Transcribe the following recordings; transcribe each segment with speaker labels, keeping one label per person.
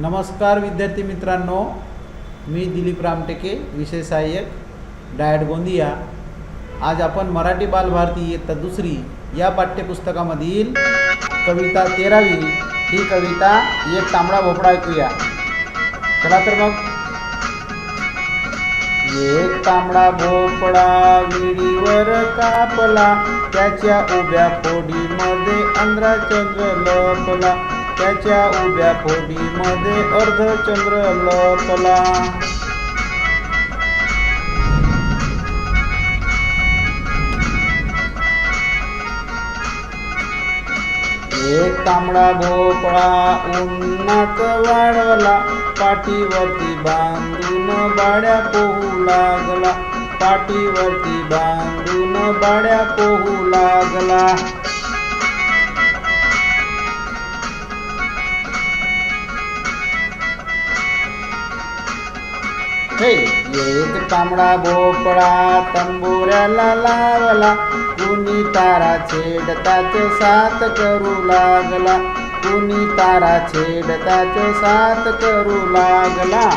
Speaker 1: नमस्कार विद्यार्थी मित्रांनो मी दिलीप रामटेके विषय सहाय्यक डायट गोंदिया. आज आपण मराठी बालभारती इयत्ता दुसरी या पाठ्यपुस्तकामधील कविता तेरावी ही कविता एक तांबडा भोपळा ऐकूया. चला तर मग. एक तांबडा भोपळा विडीवर कापला त्याच्या उभ्या फोडीमध्ये अंध्राचंद्र लपला त्याच्या उभ्या फोडीमध्ये अर्धचंद्र लपला एक तांबडा भोपळा उन्हात वाढवला पाठीवरती बांधून बाड्या पोहू लागला. पाठीवरती बांधून बाड्या पोहू लागला. हे एक तांबडा भोपळा तंबोऱ्याला लावला कुणी तारा छेडताच साथ करू लागला कुणी तारा छेडताच साथ करू लागला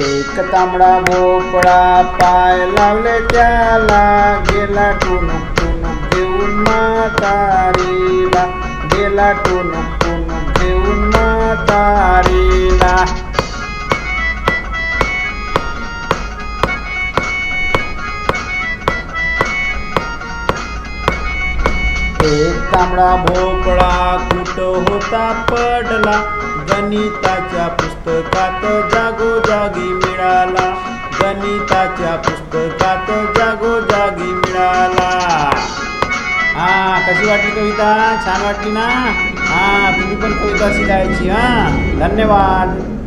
Speaker 1: एक तांबडा भोपळा पाय लावले त्याला गेला टुनुक टुनुक घेऊन म्हातारीला गेला टुनुक टुनुक घेऊन म्हातारीला. एक तांबडा भोपळा कुट होता पडला? गणिताच्या पुस्तकात जागोजागी मिळाला. गणिताच्या पुस्तकात जागोजागी मिळाला. कशी वाटली कविता छान वाटली ना? हा तुम्ही पण कविता शिकायची हा. धन्यवाद.